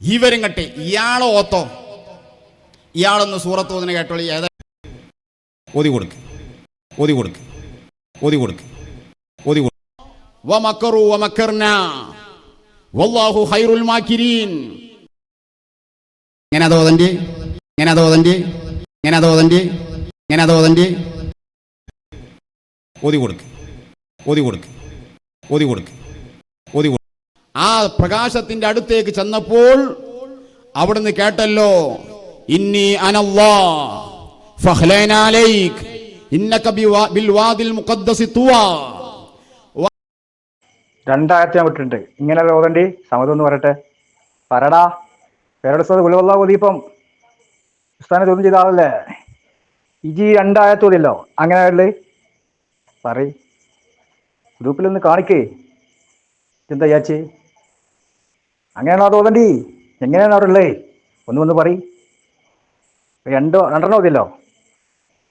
ഇവരും കട്ടെ. ഇയാളെ ഓത്തോ. ഇയാളൊന്ന് സൂറത്ത് ഓതിന് കേട്ടോളി. ഏതാ? ഓതി കൊടുക്ക്. ഓതി കൊടുക്ക്. ഓതി കൊടുക്ക്. ഓതി കൊടുക്ക്. വമക്കറു വമക്കർന വല്ലാഹു ഖൈറുൽ മാക്കിരീൻ എങ്ങനെ അത് ഓതന്റെ എങ്ങനെ അത് ഓതന്റെ എങ്ങനെ അത് ഓതന്റെ എങ്ങനെ അത് ഓതി കൊടുക്ക്. ഓതി കൊടുക്ക്. ഓതി കൊടുക്ക്. ഓതി കൊടുക്ക്. ആ പ്രകാശത്തിന്റെ അടുത്തേക്ക് ചെന്നപ്പോൾ അവിടുന്ന് കേട്ടല്ലോ ഇന്നി രണ്ടായിരത്തി വിട്ടിട്ടുണ്ട്. ഇങ്ങനെ ഓതണ്ടി? സമതം എന്ന് പറയട്ടെ. പറടാ പേരുടെ ഉലവല്ല ഓതിപ്പം ഉസ്താനെ ചോദ്യം ചെയ്ത ആളല്ലേ? ഇജി രണ്ടായിരത്തി അങ്ങനെ ഉള്ളത് പറയ്. ഗ്രൂപ്പിലൊന്ന് കാണിക്കേ. എന്താ വിചാരിച്ച്? അങ്ങനെയാണോ തോന്നണ്ടി? എങ്ങനെയാണ് അവിടെ ഒന്ന് ഒന്ന് വന്ന് പറ രണ്ടോ രണ്ടെണ്ണോ മതിയല്ലോ.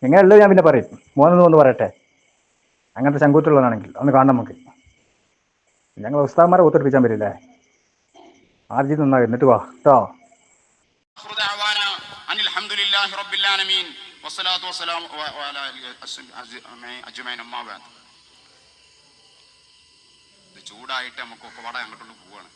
എങ്ങനെയുള്ളത് ഞാൻ പിന്നെ പറയും. മൂന്നെന്ന് ഒന്ന് പറയട്ടെ. അങ്ങനത്തെ ശങ്കൂറ്റുള്ളതാണെങ്കിൽ ഒന്ന് കാണണം നമുക്ക്. ഞങ്ങൾ ഉസ്താമാരെ ഒത്തൊടിപ്പിച്ചാൻ പറ്റില്ലേ ആദ്യം നന്നായി എന്നിട്ട് വാ. കേട്ടോ ചൂടായിട്ട് നമുക്ക് ഒക്കെ വട അങ്ങോട്ടുള്ള പോവാണ്.